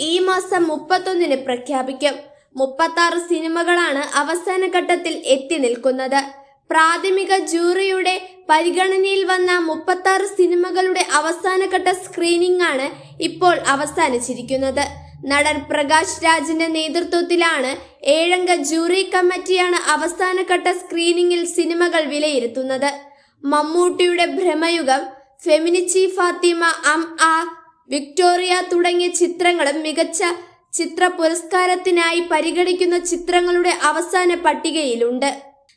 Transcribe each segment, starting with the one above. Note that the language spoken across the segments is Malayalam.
ഈ മാസം മുപ്പത്തൊന്നിന് പ്രഖ്യാപിക്കും. മുപ്പത്താറ് സിനിമകളാണ് അവസാന ഘട്ടത്തിൽ എത്തി നിൽക്കുന്നത്. പ്രാഥമിക ജൂറിയുടെ പരിഗണനയിൽ വന്ന മുപ്പത്താറ് സിനിമകളുടെ അവസാനഘട്ട സ്ക്രീനിംഗ് ആണ് ഇപ്പോൾ അവസാനിച്ചിരിക്കുന്നത്. നടൻ പ്രകാശ് രാജിന്റെ നേതൃത്വത്തിലാണ് ഏഴംഗ ജൂറി കമ്മിറ്റിയാണ് അവസാനഘട്ട സ്ക്രീനിംഗിൽ സിനിമകൾ വിലയിരുത്തുന്നത്. മമ്മൂട്ടിയുടെ ഭ്രമയുഗം ഫെമിനിച്ചി ഫാത്തിമ അം ആ വിക്ടോറിയ തുടങ്ങിയ ചിത്രങ്ങളും മികച്ച ചിത്ര പുരസ്കാരത്തിനായി പരിഗണിക്കുന്ന ചിത്രങ്ങളുടെ അവസാന പട്ടികയിലുണ്ട്.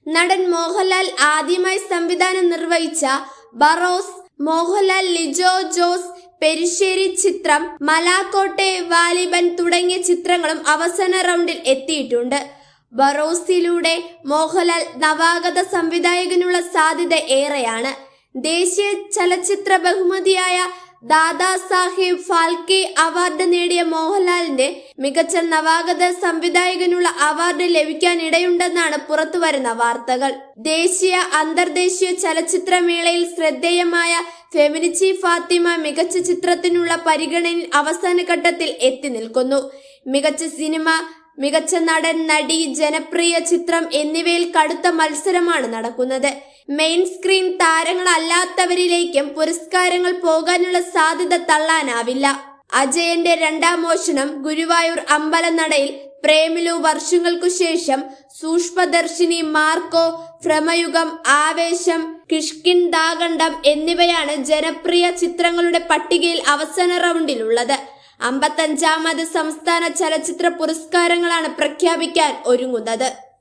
നടൻ മോഹൻലാൽ ആദ്യമായി സംവിധാനം നിർവഹിച്ച ബറോസ് മോഹൻലാൽ ലിജോ ജോസ് പെരിശ്ശേരി ചിത്രം മലാക്കോട്ടെ വാലിബൻ തുടങ്ങിയ ചിത്രങ്ങളും അവസാന റൗണ്ടിൽ എത്തിയിട്ടുണ്ട്. ബറോസിലൂടെ മോഹൻലാൽ നവാഗത സംവിധായകനുള്ള സാധ്യത ഏറെയാണ്. ദേശീയ ചലച്ചിത്ര ബഹുമതിയായ ദാദാ സാഹിബ് ഫാൽക്കെ അവാർഡ് നേടിയ മോഹൻലാലിന്റെ മികച്ച നവാഗത സംവിധായകനുള്ള അവാർഡ് ലഭിക്കാനിടയുണ്ടെന്നാണ് പുറത്തുവരുന്ന വാർത്തകൾ. ദേശീയ അന്തർദേശീയ ചലച്ചിത്രമേളയിൽ ശ്രദ്ധേയമായ ഫെമിനിച്ചി ഫാത്തിമ മികച്ച ചിത്രത്തിനുള്ള പരിഗണനയിൽ അവസാന ഘട്ടത്തിൽ എത്തി നിൽക്കുന്നു. മികച്ച സിനിമ മികച്ച നടൻ നടി ജനപ്രിയ ചിത്രം എന്നിവയിൽ കടുത്ത മത്സരമാണ് നടക്കുന്നത്. മെയിൻ സ്ക്രീൻ താരങ്ങളല്ലാത്തവരിലേക്കും പുരസ്കാരങ്ങൾ പോകാനുള്ള സാധ്യത തള്ളാനാവില്ല. അജയന്റെ രണ്ടാം മോഷണം ഗുരുവായൂർ അമ്പലനടയിൽ പ്രേമിലു വർഷങ്ങൾക്കു ശേഷം സൂക്ഷ്മദർശിനി മാർക്കോ ഭ്രമയുഗം ആവേശം കിഷ്കിൻ ദാഗണ്ഡം എന്നിവയാണ് ജനപ്രിയ ചിത്രങ്ങളുടെ പട്ടികയിൽ അവസാന റൗണ്ടിലുള്ളത്. അമ്പത്തഞ്ചാമത് സംസ്ഥാന ചലച്ചിത്ര പുരസ്കാരങ്ങളാണ് പ്രഖ്യാപിക്കാൻ ഒരുങ്ങുന്നത്.